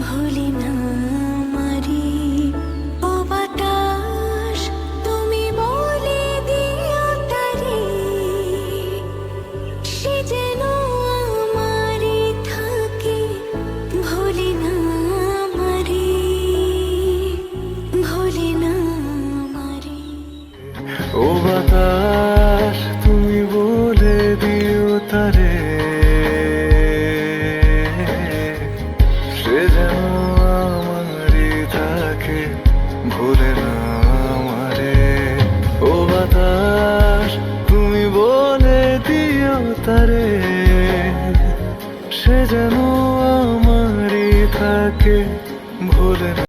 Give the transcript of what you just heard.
ভুলি মারি। তুমি দিও তারি। যেন থাকে মারি। মারি। ও বাতাস, তুমি বলে দিও তারে। থাকে ভুলে না আমারে। ও বাতাস, তুমি বলে দিও তারে। সে যেন আমারই থাকে, ভুলে না